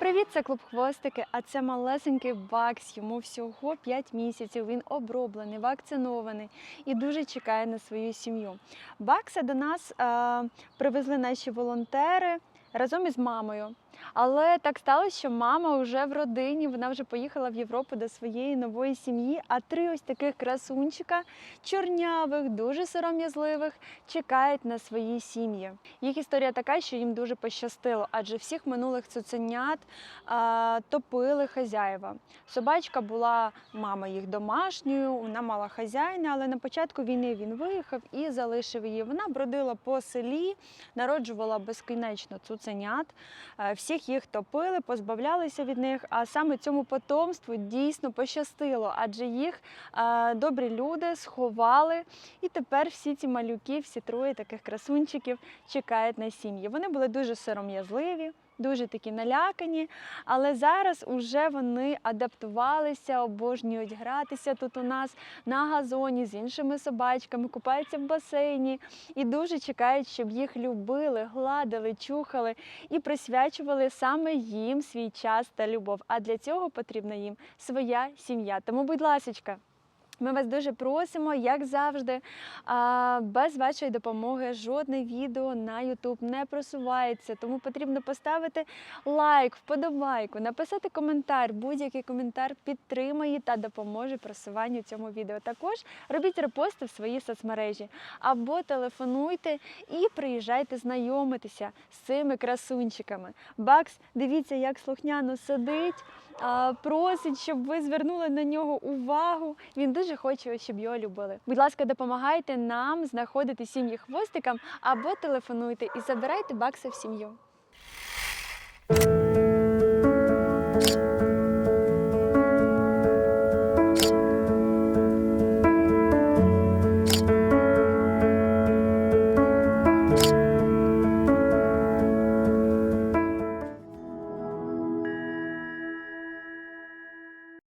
Привіт, це клуб хвостики. А це малесенький Бакс. Йому всього 5 місяців. Він оброблений, вакцинований і дуже чекає на свою сім'ю. Бакса до нас е, привезли наші волонтери разом із мамою. Але так сталося, що мама вже в родині, вона вже поїхала в Європу до своєї нової сім'ї. А три ось таких красунчика, чорнявих, дуже сором'язливих, чекають на свої сім'ї. Їх історія така, що їм дуже пощастило, адже всіх минулих цуценят а, топили хазяїва. Собачка була мама їх домашньою, вона мала хазяїна, але на початку війни він виїхав і залишив її. Вона бродила по селі, народжувала безкінечно цуценят. Е, Всіх їх топили, позбавлялися від них. А саме цьому потомству дійсно пощастило, адже їх е, добрі люди сховали, і тепер всі ці малюки, всі троє таких красунчиків чекають на сім'ї. Вони були дуже сором'язливі. Дуже такі налякані, але зараз уже вони адаптувалися, обожнюють гратися тут у нас на газоні з іншими собачками, купаються в басейні і дуже чекають, щоб їх любили, гладили, чухали і присвячували саме їм свій час та любов. А для цього потрібна їм своя сім'я. Тому, будь ласочка. Ми вас дуже просимо, як завжди. Без вашої допомоги жодне відео на YouTube не просувається. Тому потрібно поставити лайк, вподобайку, написати коментар. Будь-який коментар підтримає та допоможе просуванню цьому відео. Також робіть репости в свої соцмережі або телефонуйте і приїжджайте знайомитися з цими красунчиками. Бакс, дивіться, як слухняно сидить просить, щоб ви звернули на нього увагу. Він дуже хоче, щоб його любили. Будь ласка, допомагайте нам знаходити сім'ї хвостикам або телефонуйте і забирайте бакса в сім'ю.